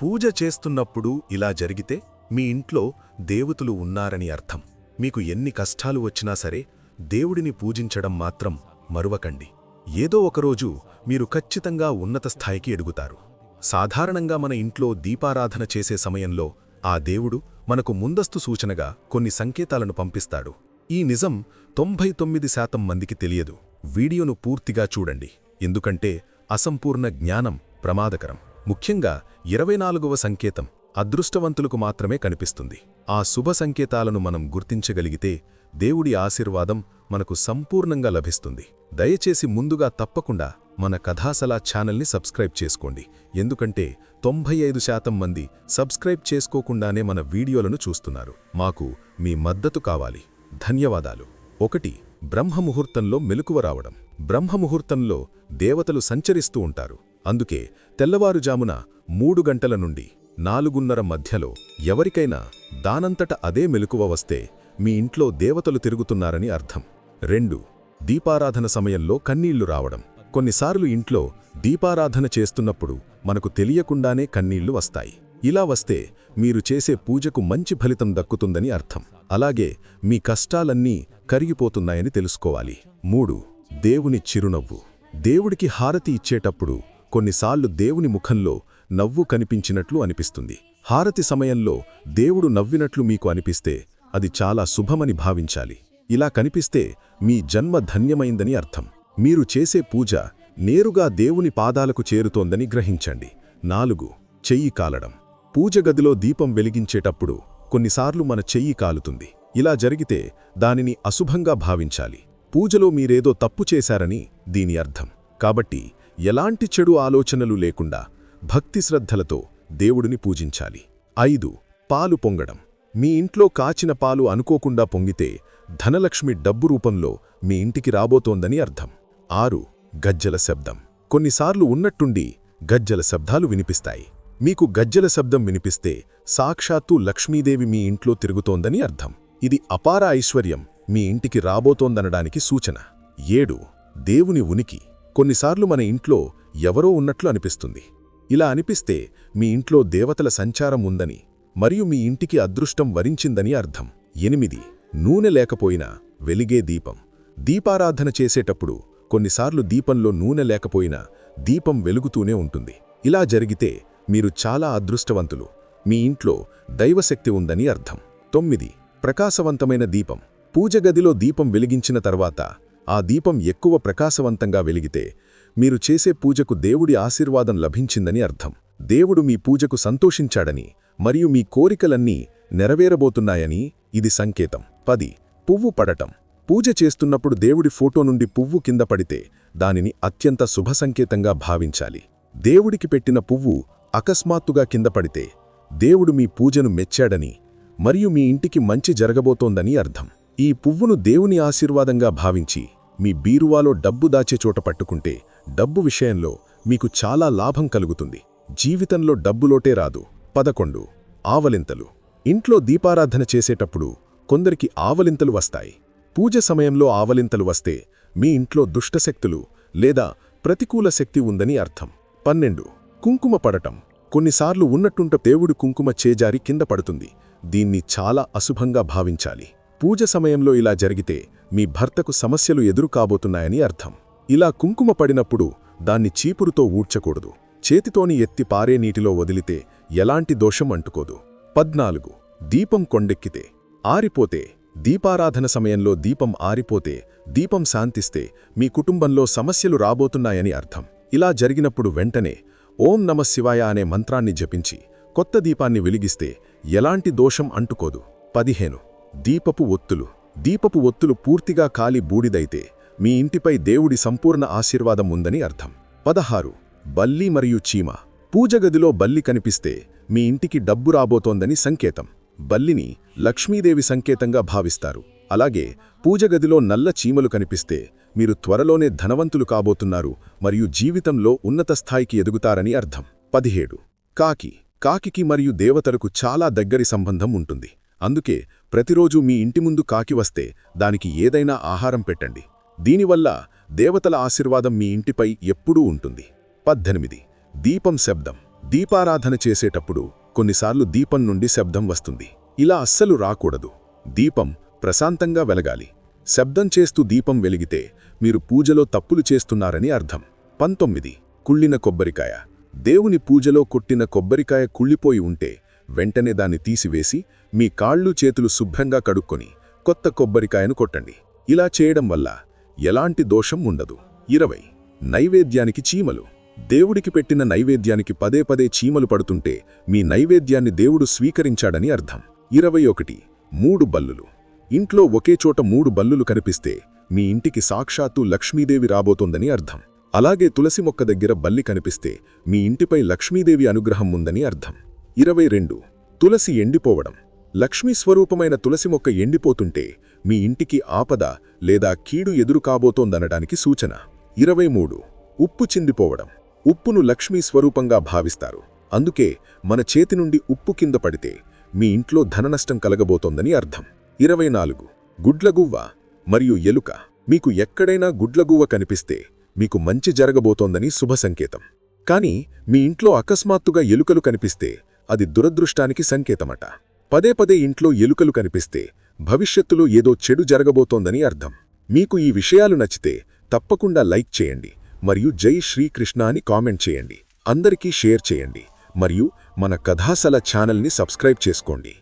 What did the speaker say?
పూజ చేస్తున్నప్పుడు ఇలా జరిగితే మీ ఇంట్లో దేవతలు ఉన్నారని అర్థం. మీకు ఎన్ని కష్టాలు వచ్చినా సరే దేవుడిని పూజించడం మాత్రం మరువకండి. ఏదో ఒకరోజు మీరు ఖచ్చితంగా ఉన్నత స్థాయికి ఎడుగుతారు సాధారణంగా మన ఇంట్లో దీపారాధన చేసే సమయంలో ఆ దేవుడు మనకు ముందస్తు సూచనగా కొన్ని సంకేతాలను పంపిస్తాడు. ఈ నిజం తొంభై తొమ్మిది శాతం మందికి తెలియదు. వీడియోను పూర్తిగా చూడండి. ఎందుకంటే అసంపూర్ణ జ్ఞానం ప్రమాదకరం. ముఖ్యంగా ఇరవై నాలుగవ సంకేతం అదృష్టవంతులకు మాత్రమే కనిపిస్తుంది. ఆ శుభ సంకేతాలను మనం గుర్తించగలిగితే దేవుడి ఆశీర్వాదం మనకు సంపూర్ణంగా లభిస్తుంది. దయచేసి ముందుగా తప్పకుండా మన కథాసలా ఛానల్ని సబ్స్క్రైబ్ చేసుకోండి. ఎందుకంటే తొంభై ఐదు శాతం మంది సబ్స్క్రైబ్ చేసుకోకుండానే మన వీడియోలను చూస్తున్నారు. మాకు మీ మద్దతు కావాలి. ధన్యవాదాలు. ఒకటి బ్రహ్మముహూర్తంలో మెలకువ రావడం. బ్రహ్మముహూర్తంలో దేవతలు సంచరిస్తూ ఉంటారు. అందుకే తెల్లవారుజామున మూడు గంటల నుండి నాలుగున్నర మధ్యలో ఎవరికైనా దానంతట అదే మెలకువ వస్తే మీ ఇంట్లో దేవతలు తిరుగుతున్నారని అర్థం. రెండు దీపారాధన సమయంలో కన్నీళ్ళు రావడం. కొన్నిసార్లు ఇంట్లో దీపారాధన చేస్తున్నప్పుడు మనకు తెలియకుండానే కన్నీళ్ళు వస్తాయి. ఇలా వస్తే మీరు చేసే పూజకు మంచి ఫలితం దక్కుతుందని అర్థం. అలాగే మీ కష్టాలన్నీ కరిగిపోతున్నాయని తెలుసుకోవాలి. మూడు దేవుని చిరునవ్వు. దేవుడికి హారతి ఇచ్చేటప్పుడు కొన్నిసార్లు దేవుని ముఖంలో నవ్వు కనిపించినట్లు అనిపిస్తుంది. హారతి సమయంలో దేవుడు నవ్వినట్లు మీకు అనిపిస్తే అది చాలా శుభమని భావించాలి. ఇలా కనిపిస్తే మీ జన్మ ధన్యమైందని అర్థం. మీరు చేసే పూజ నేరుగా దేవుని పాదాలకు చేరుతోందని గ్రహించండి. నాలుగు చెయ్యి కాలడం. పూజ గదిలో దీపం వెలిగించేటప్పుడు కొన్నిసార్లు మన చెయ్యి కాలుతుంది. ఇలా జరిగితే దానిని అశుభంగా భావించాలి. పూజలో మీరేదో తప్పు చేశారని దీని అర్థం. కాబట్టి ఎలాంటి చెడు ఆలోచనలు లేకుండా భక్తి శ్రద్ధలతో దేవుడిని పూజించాలి. ఐదు పాలు పొంగడం. మీ ఇంట్లో కాచిన పాలు అనుకోకుండా పొంగితే ధనలక్ష్మి డబ్బు రూపంలో మీ ఇంటికి రాబోతోందని అర్థం. ఆరు గజ్జల శబ్దం. కొన్నిసార్లు ఉన్నట్టుండి గజ్జల శబ్దాలు వినిపిస్తాయి. మీకు గజ్జల శబ్దం వినిపిస్తే సాక్షాత్తు లక్ష్మీదేవి మీ ఇంట్లో తిరుగుతోందని అర్థం. ఇది అపార ఐశ్వర్యం మీ ఇంటికి రాబోతోందనడానికి సూచన. ఏడు దేవుని ఉనికి. కొన్నిసార్లు మన ఇంట్లో ఎవరో ఉన్నట్లు అనిపిస్తుంది. ఇలా అనిపిస్తే మీ ఇంట్లో దేవతల సంచారం ఉందని మరియు మీ ఇంటికి అదృష్టం వరించిందని అర్థం. ఎనిమిది. నూనె లేకపోయినా వెలిగే దీపం. దీపారాధన చేసేటప్పుడు కొన్నిసార్లు దీపంలో నూనె లేకపోయినా దీపం వెలుగుతూనే ఉంటుంది. ఇలా జరిగితే మీరు చాలా అదృష్టవంతులు. మీ ఇంట్లో దైవశక్తి ఉందని అర్థం. తొమ్మిది. ప్రకాశవంతమైన దీపం. పూజగదిలో దీపం వెలిగించిన తర్వాత ఆ దీపం ఎక్కువ ప్రకాశవంతంగా వెలిగితే మీరు చేసే పూజకు దేవుడి ఆశీర్వాదం లభించిందని అర్థం. దేవుడు మీ పూజకు సంతోషించాడని మరియు మీ కోరికలన్నీ నెరవేరబోతున్నాయని ఇది సంకేతం. పది. పువ్వు పడటం. పూజ చేస్తున్నప్పుడు దేవుడి ఫోటో నుండి పువ్వు కింద పడితే దానిని అత్యంత శుభ సంకేతంగా భావించాలి. దేవుడికి పెట్టిన పువ్వు అకస్మాత్తుగా కింద పడితే దేవుడు మీ పూజను మెచ్చాడని మరియు మీ ఇంటికి మంచి జరగబోతోందని అర్థం. ఈ పువ్వును దేవుని ఆశీర్వాదంగా భావించి మీ బీరువాలో డబ్బు దాచే చోట పట్టుకుంటే డబ్బు విషయంలో మీకు చాలా లాభం కలుగుతుంది. జీవితంలో డబ్బులోటే రాదు. పదకొండు. ఆవలింతలు. ఇంట్లో దీపారాధన చేసేటప్పుడు కొందరికి ఆవలింతలు వస్తాయి. పూజ సమయంలో ఆవలింతలు వస్తే మీ ఇంట్లో దుష్టశక్తులు లేదా ప్రతికూల శక్తి ఉందని అర్థం. పన్నెండు. కుంకుమ పడటం. కొన్నిసార్లు ఉన్నట్టుంట దేవుడు కుంకుమ చేజారి కింద పడుతుంది. దీన్ని చాలా అశుభంగా భావించాలి. పూజ సమయంలో ఇలా జరిగితే మీ భర్తకు సమస్యలు ఎదురు కాబోతున్నాయని అర్థం. ఇలా కుంకుమ పడినప్పుడు దాన్ని చీపురుతో ఊడ్చకూడదు. చేతితోని ఎత్తి పారే నీటిలో వదిలితే ఎలాంటి దోషం అంటుకోదు. పద్నాలుగు. దీపం కొండెక్కితే. ఆరిపోతే. దీపారాధన సమయంలో దీపం ఆరిపోతే దీపం శాంతిస్తే మీ కుటుంబంలో సమస్యలు రాబోతున్నాయని అర్థం. ఇలా జరిగినప్పుడు వెంటనే ఓం నమ శివాయ అనే మంత్రాన్ని జపించి కొత్త దీపాన్ని వెలిగిస్తే ఎలాంటి దోషం అంటుకోదు. పదిహేను. దీపపు ఒత్తులు. దీపపు ఒత్తులు పూర్తిగా కాలి బూడిదైతే మీ ఇంటిపై దేవుడి సంపూర్ణ ఆశీర్వాదం ఉందని అర్థం. పదహారు. బల్లి మరియు చీమ. పూజగదిలో బల్లి కనిపిస్తే మీ ఇంటికి డబ్బు రాబోతోందని సంకేతం. బల్లిని లక్ష్మీదేవి సంకేతంగా భావిస్తారు. అలాగే పూజగదిలో నల్ల చీమలు కనిపిస్తే మీరు త్వరలోనే ధనవంతులు కాబోతున్నారు మరియు జీవితంలో ఉన్నత స్థాయికి ఎదుగుతారని అర్థం. పదిహేడు. కాకి. కాకికి మరియు దేవతలకు చాలా దగ్గరి సంబంధం ఉంటుంది. అందుకే ప్రతిరోజు మీ ఇంటి ముందు కాకి వస్తే దానికి ఏదైనా ఆహారం పెట్టండి. దీనివల్ల దేవతల ఆశీర్వాదం మీ ఇంటిపై ఎప్పుడూ ఉంటుంది. పద్దెనిమిది. దీపం శబ్దం. దీపారాధన చేసేటప్పుడు కొన్నిసార్లు దీపం నుండి శబ్దం వస్తుంది. ఇలా అస్సలు రాకూడదు. దీపం ప్రశాంతంగా వెలగాలి. శబ్దం చేస్తూ దీపం వెలిగితే మీరు పూజలో తప్పులు చేస్తున్నారని అర్థం. పంతొమ్మిది. కుళ్ళిన కొబ్బరికాయ. దేవుని పూజలో కొట్టిన కొబ్బరికాయ కుళ్ళిపోయి ఉంటే వెంటనే దాన్ని తీసివేసి మీ కాళ్ళు చేతులు శుభ్రంగా కడుక్కొని కొత్త కొబ్బరికాయను కొట్టండి. ఇలా చేయడం వల్ల ఎలాంటి దోషం ఉండదు. ఇరవై. నైవేద్యానికి చీమలు. దేవుడికి పెట్టిన నైవేద్యానికి పదే పదే చీమలు పడుతుంటే మీ నైవేద్యాన్ని దేవుడు స్వీకరించాడని అర్థం. ఇరవై ఒకటి. మూడు బల్లులు. ఇంట్లో ఒకే చోట మూడు బల్లులు కనిపిస్తే మీ ఇంటికి సాక్షాత్తు లక్ష్మీదేవి రాబోతోందని అర్థం. అలాగే తులసి మొక్క దగ్గర బల్లి కనిపిస్తే మీ ఇంటిపై లక్ష్మీదేవి అనుగ్రహం ఉందని అర్థం. ఇరవై రెండు. తులసి ఎండిపోవడం. లక్ష్మీ స్వరూపమైన తులసి మొక్క ఎండిపోతుంటే మీ ఇంటికి ఆపద లేదా కీడు ఎదురు కాబోతోందనడానికి సూచన. ఇరవై మూడు. ఉప్పు చిందిపోవడం. ఉప్పును లక్ష్మీ స్వరూపంగా భావిస్తారు. అందుకే మన చేతి నుండి ఉప్పు కింద పడితే మీ ఇంట్లో ధననష్టం కలగబోతోందని అర్థం. ఇరవై నాలుగు. గుడ్లగువ్వ మరియు ఎలుక. మీకు ఎక్కడైనా గుడ్లగువ్వ కనిపిస్తే మీకు మంచి జరగబోతోందని శుభ సంకేతం. కాని మీ ఇంట్లో అకస్మాత్తుగా ఎలుకలు కనిపిస్తే అది దురదృష్టానికి సంకేతమట. పదే పదే ఇంట్లో ఎలుకలు కనిపిస్తే భవిష్యత్తులో ఏదో చెడు జరగబోతోందని అర్థం. మీకు ఈ విషయాలు నచ్చితే తప్పకుండా లైక్ చేయండి మరియు జై శ్రీకృష్ణ అని కామెంట్ చేయండి. అందరికీ షేర్ చేయండి మరియు మన కథాసల ఛానల్ని సబ్స్క్రైబ్ చేసుకోండి.